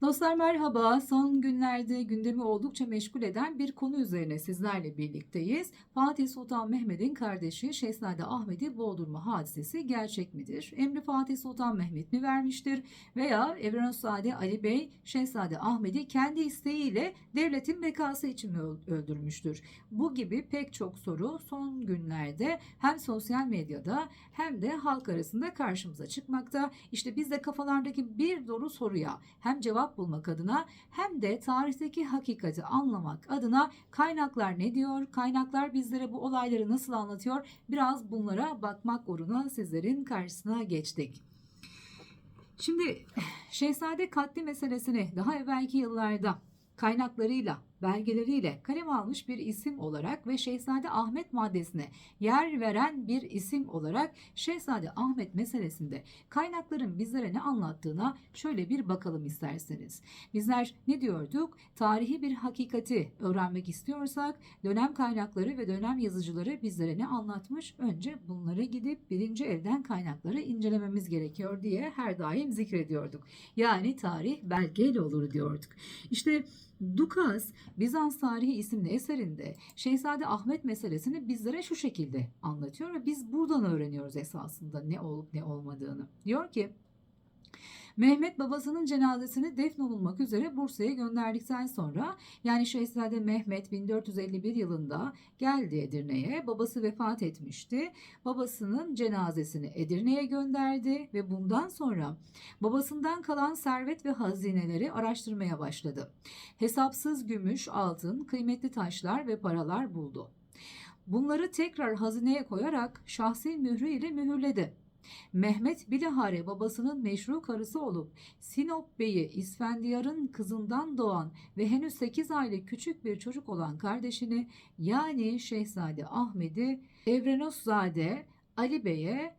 Dostlar merhaba. Son günlerde gündemi oldukça meşgul eden bir konu üzerine sizlerle birlikteyiz. Fatih Sultan Mehmet'in kardeşi Şehzade Ahmet'i boğdurma hadisesi gerçek midir? Emri Fatih Sultan Mehmet mi vermiştir? Veya Evrenozade Ali Bey Şehzade Ahmet'i kendi isteğiyle devletin bekası için mi öl- öldürmüştür? Bu gibi pek çok soru son günlerde hem sosyal medyada hem de halk arasında karşımıza çıkmakta. İşte biz de kafalardaki bir dolu soruya hem cevap bulmak adına hem de tarihteki hakikati anlamak adına kaynaklar ne diyor, kaynaklar bizlere bu olayları nasıl anlatıyor biraz bunlara bakmak uğruna sizlerin karşısına geçtik. Şimdi Şehzade katli meselesini daha evvelki yıllarda kaynaklarıyla, belgeleriyle kaleme almış bir isim olarak ve Şehzade Ahmet maddesine yer veren bir isim olarak Şehzade Ahmet meselesinde kaynakların bizlere ne anlattığına şöyle bir bakalım isterseniz. Bizler ne diyorduk? Tarihi bir hakikati öğrenmek istiyorsak dönem kaynakları ve dönem yazıcıları bizlere ne anlatmış? Önce bunlara gidip birinci elden kaynakları incelememiz gerekiyor diye her daim zikrediyorduk. Yani tarih belgeyle olur diyorduk. İşte Dukas Bizans Tarihi isimli eserinde Şehzade Ahmet meselesini bizlere şu şekilde anlatıyor ve biz buradan öğreniyoruz esasında ne olup ne olmadığını. Diyor ki Mehmet babasının cenazesini defnolunmak üzere Bursa'ya gönderdikten sonra yani Şehzade Mehmet 1451 yılında geldi Edirne'ye. Babası vefat etmişti. Babasının cenazesini Edirne'ye gönderdi ve bundan sonra babasından kalan servet ve hazineleri araştırmaya başladı. Hesapsız gümüş, altın, kıymetli taşlar ve paralar buldu. Bunları tekrar hazineye koyarak şahsi mührü ile mühürledi. Mehmet bilahare babasının meşru karısı olup Sinop Bey'i İsfendiyar'ın kızından doğan ve henüz 8 aylık küçük bir çocuk olan kardeşini yani Şehzade Ahmet'i Evrenozade Ali Bey'e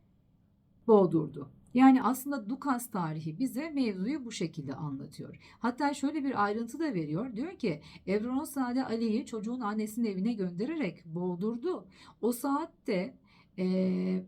boğdurdu. Yani aslında Dukas tarihi bize mevzuyu bu şekilde anlatıyor. Hatta şöyle bir ayrıntı da veriyor. Diyor ki Evrenozade Ali'yi çocuğun annesinin evine göndererek boğdurdu. O saatte eee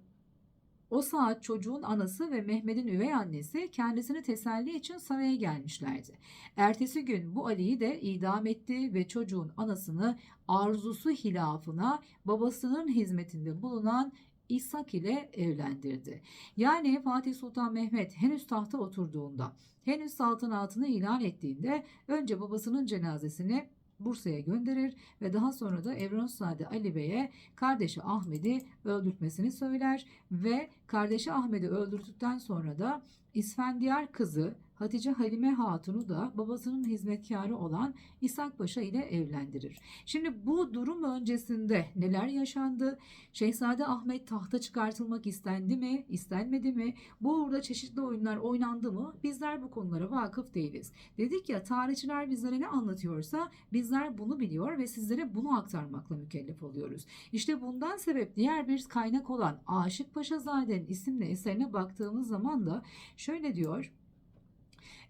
o saat çocuğun anası ve Mehmet'in üvey annesi kendisini teselli için saraya gelmişlerdi. Ertesi gün bu Ali'yi de idam etti ve çocuğun anasını arzusu hilafına babasının hizmetinde bulunan İshak ile evlendirdi. Yani Fatih Sultan Mehmet henüz tahta oturduğunda, henüz saltanatını ilan ettiğinde önce babasının cenazesini Bursa'ya gönderir ve daha sonra da Evrenozade Ali Bey'e kardeşi Ahmet'i öldürtmesini söyler ve kardeşi Ahmet'i öldürdükten sonra da İsfendiyar kızı Hatice Halime Hatun'u da babasının hizmetkarı olan İshak Paşa ile evlendirir. Şimdi bu durum öncesinde neler yaşandı? Şehzade Ahmet tahta çıkartılmak istendi mi, istenmedi mi? Bu uğurda çeşitli oyunlar oynandı mı? Bizler bu konulara vakıf değiliz. Dedik ya tarihçiler bizlere ne anlatıyorsa bizler bunu biliyor ve sizlere bunu aktarmakla mükellef oluyoruz. İşte bundan sebep diğer bir kaynak olan Aşık Paşazade'nin isimli eserine baktığımız zaman da şöyle diyor.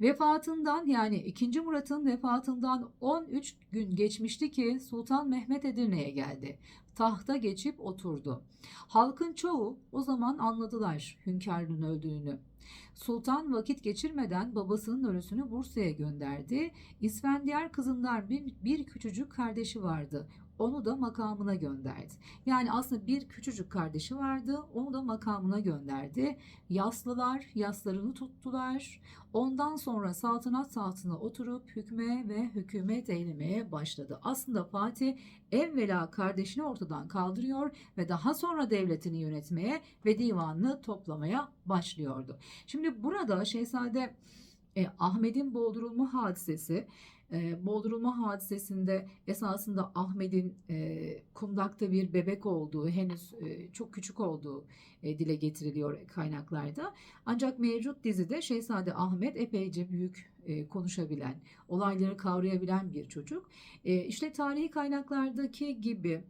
Vefatından yani 2. Murat'ın vefatından 13 gün geçmişti ki Sultan Mehmet Edirne'ye geldi. Tahta geçip oturdu. Halkın çoğu o zaman anladılar hünkârın öldüğünü. Sultan vakit geçirmeden babasının ölüsünü Bursa'ya gönderdi. İsfendiyar kızından bir, bir küçücük kardeşi vardı. Onu da makamına gönderdi. Yani aslında bir küçücük kardeşi vardı. Onu da makamına gönderdi. Yaslılar yaslarını tuttular. Ondan sonra saltanat tahtına oturup hükme ve hükümet eylemeye başladı. Aslında Fatih evvela kardeşini ortadan kaldırıyor ve daha sonra devletini yönetmeye ve divanını toplamaya başlıyordu. Şimdi burada Şehzade e, Ahmet'in boğdurulma hadisesi e, boğdurulma hadisesinde esasında Ahmet'in e, kundakta bir bebek olduğu, henüz e, çok küçük olduğu e, dile getiriliyor kaynaklarda. Ancak mevcut dizide Şehzade Ahmet epeyce büyük e, konuşabilen, olayları kavrayabilen bir çocuk. E, işte tarihi kaynaklardaki gibi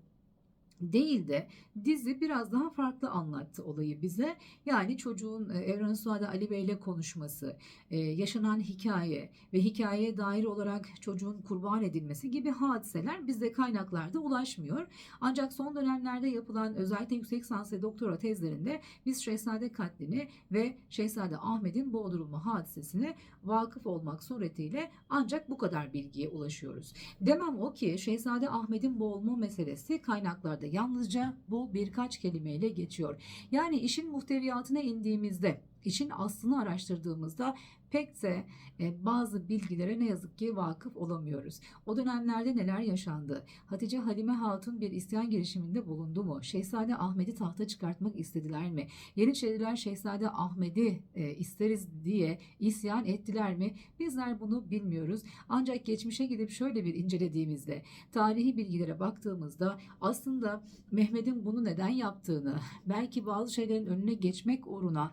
değil de dizi biraz daha farklı anlattı olayı bize. Yani çocuğun e, Evren Suade Ali Bey ile konuşması, e, yaşanan hikaye ve hikayeye dair olarak çocuğun kurban edilmesi gibi hadiseler bizde kaynaklarda ulaşmıyor. Ancak son dönemlerde yapılan özellikle yüksek lisans ve doktora tezlerinde biz Şehzade katlini ve Şehzade Ahmet'in boğdurulma hadisesine vakıf olmak suretiyle ancak bu kadar bilgiye ulaşıyoruz. Demem o ki Şehzade Ahmet'in boğulma meselesi kaynaklarda yalnızca bu birkaç kelimeyle geçiyor. Yani işin muhteviyatına indiğimizde, işin aslını araştırdığımızda pek de e, bazı bilgilere ne yazık ki vakıf olamıyoruz. O dönemlerde neler yaşandı? Hatice Halime Hatun bir isyan girişiminde bulundu mu? Şehzade Ahmet'i tahta çıkartmak istediler mi? Yeniçeriler Şehzade Ahmet'i e, isteriz diye isyan ettiler mi? Bizler bunu bilmiyoruz. Ancak geçmişe gidip şöyle bir incelediğimizde, tarihi bilgilere baktığımızda aslında Mehmet'in bunu neden yaptığını, belki bazı şeylerin önüne geçmek uğruna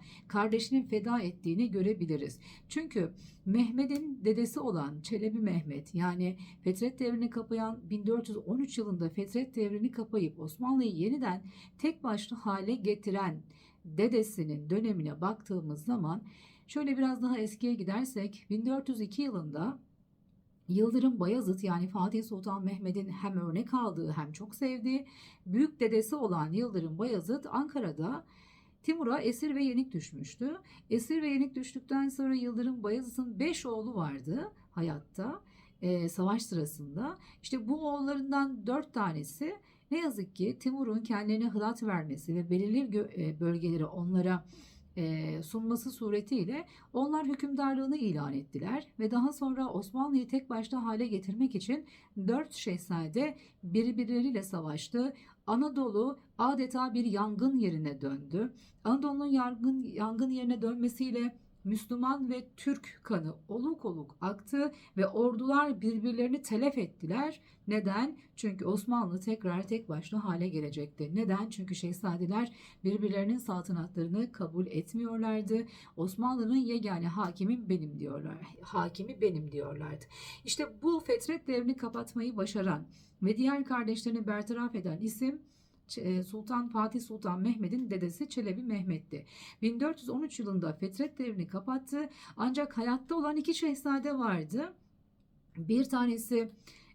kardeşinin feda ettiğini görebiliriz. Çünkü Mehmet'in dedesi olan Çelebi Mehmet yani Fetret devrini kapayan 1413 yılında Fetret devrini kapayıp Osmanlı'yı yeniden tek başlı hale getiren dedesinin dönemine baktığımız zaman şöyle biraz daha eskiye gidersek 1402 yılında Yıldırım Bayezid yani Fatih Sultan Mehmet'in hem örnek aldığı hem çok sevdiği büyük dedesi olan Yıldırım Bayezid Ankara'da Timur'a esir ve yenik düşmüştü. Esir ve yenik düştükten sonra Yıldırım Bayezid'in 5 oğlu vardı hayatta e, savaş sırasında. İşte bu oğullarından 4 tanesi ne yazık ki Timur'un kendilerine hılat vermesi ve belirli e, bölgeleri onlara e, sunması suretiyle onlar hükümdarlığını ilan ettiler ve daha sonra Osmanlı'yı tek başta hale getirmek için dört şehzade birbirleriyle savaştı. Anadolu adeta bir yangın yerine döndü. Anadolu'nun yangın, yangın yerine dönmesiyle Müslüman ve Türk kanı oluk oluk aktı ve ordular birbirlerini telef ettiler. Neden? Çünkü Osmanlı tekrar tek başına hale gelecekti. Neden? Çünkü şehzadeler birbirlerinin saltanatlarını kabul etmiyorlardı. Osmanlı'nın yegane hakimi benim diyorlar. Hakimi benim diyorlardı. İşte bu fetret devrini kapatmayı başaran ve diğer kardeşlerini bertaraf eden isim Sultan Fatih Sultan Mehmet'in dedesi Çelebi Mehmet'ti. 1413 yılında Fetret devrini kapattı ancak hayatta olan iki şehzade vardı. Bir tanesi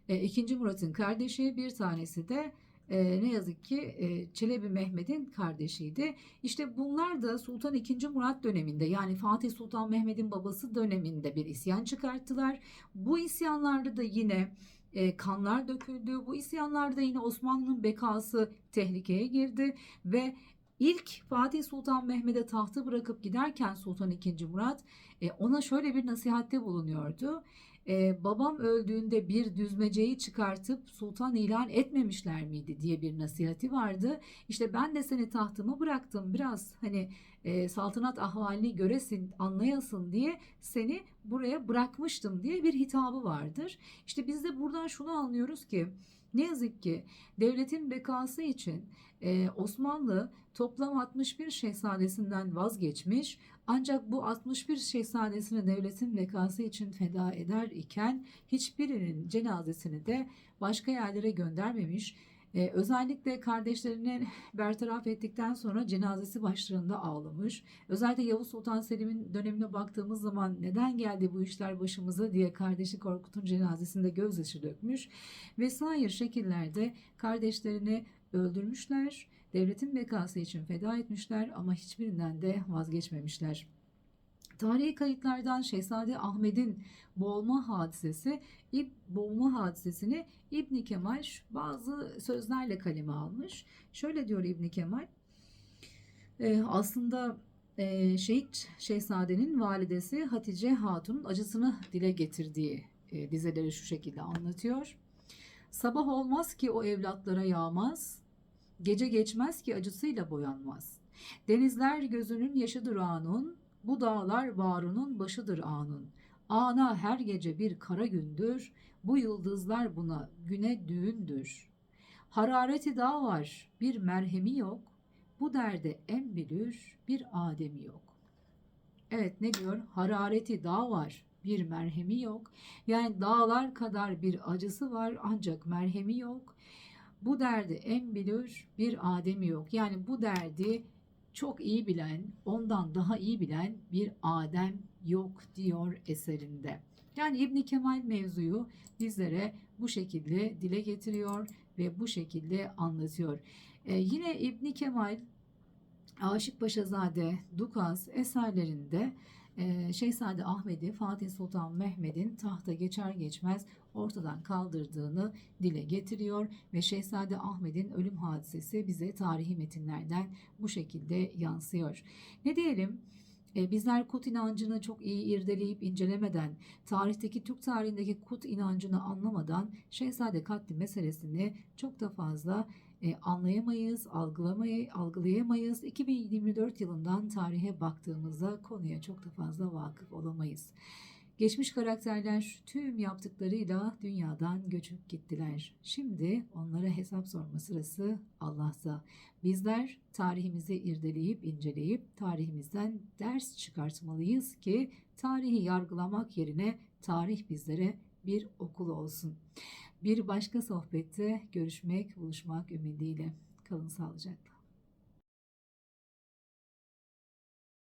2. Murat'ın kardeşi, bir tanesi de e, ne yazık ki e, Çelebi Mehmet'in kardeşiydi. İşte bunlar da Sultan II. Murat döneminde yani Fatih Sultan Mehmet'in babası döneminde bir isyan çıkarttılar. Bu isyanlarda da yine e, kanlar döküldü. Bu isyanlarda yine Osmanlı'nın bekası tehlikeye girdi ve ilk Fatih Sultan Mehmet'e tahtı bırakıp giderken Sultan II. Murat e, ona şöyle bir nasihatte bulunuyordu. E, babam öldüğünde bir düzmeceyi çıkartıp sultan ilan etmemişler miydi diye bir nasihati vardı. İşte ben de seni tahtıma bıraktım biraz hani e, saltanat ahvalini göresin, anlayasın diye seni buraya bırakmıştım diye bir hitabı vardır. İşte biz de buradan şunu anlıyoruz ki ne yazık ki devletin bekası için e, Osmanlı toplam 61 şehzadesinden vazgeçmiş ancak bu 61 şehzadesini devletin bekası için feda eder iken hiçbirinin cenazesini de başka yerlere göndermemiş. Ee, özellikle kardeşlerini bertaraf ettikten sonra cenazesi başlarında ağlamış. Özellikle Yavuz Sultan Selim'in dönemine baktığımız zaman neden geldi bu işler başımıza diye kardeşi Korkut'un cenazesinde gözyaşı dökmüş. Vesaire şekillerde kardeşlerini öldürmüşler. Devletin bekası için feda etmişler ama hiçbirinden de vazgeçmemişler. Tarihi kayıtlardan Şehzade Ahmet'in boğulma hadisesi, İb boğulma hadisesini İbn Kemal bazı sözlerle kaleme almış. Şöyle diyor İbn Kemal. E, aslında e, şehit şehzadenin validesi Hatice Hatun'un acısını dile getirdiği e, dizeleri şu şekilde anlatıyor. Sabah olmaz ki o evlatlara yağmaz, gece geçmez ki acısıyla boyanmaz. Denizler gözünün yaşıdır anun, bu dağlar varunun başıdır anun. Ana her gece bir kara gündür, bu yıldızlar buna güne düğündür. Harareti dağ var, bir merhemi yok, bu derde en bilir bir ademi yok. Evet ne diyor? Harareti dağ var, bir merhemi yok. Yani dağlar kadar bir acısı var ancak merhemi yok. bu derdi en bilir bir ademi yok. Yani bu derdi çok iyi bilen, ondan daha iyi bilen bir Adem yok diyor eserinde. Yani İbn Kemal mevzuyu bizlere bu şekilde dile getiriyor ve bu şekilde anlatıyor. Ee, yine İbn Kemal Aşık Paşazade, Dukas eserlerinde e, Şehzade Ahmet'i Fatih Sultan Mehmet'in tahta geçer geçmez ortadan kaldırdığını dile getiriyor ve Şehzade Ahmet'in ölüm hadisesi bize tarihi metinlerden bu şekilde yansıyor. Ne diyelim? E, bizler kut inancını çok iyi irdeleyip incelemeden, tarihteki Türk tarihindeki kut inancını anlamadan Şehzade katli meselesini çok da fazla e, anlayamayız, algılamayı, algılayamayız. 2024 yılından tarihe baktığımızda konuya çok da fazla vakıf olamayız. Geçmiş karakterler tüm yaptıklarıyla dünyadan göçüp gittiler. Şimdi onlara hesap sorma sırası Allah'ta. Bizler tarihimizi irdeleyip inceleyip tarihimizden ders çıkartmalıyız ki tarihi yargılamak yerine tarih bizlere bir okul olsun. Bir başka sohbette görüşmek, buluşmak ümidiyle. Kalın sağlıcakla.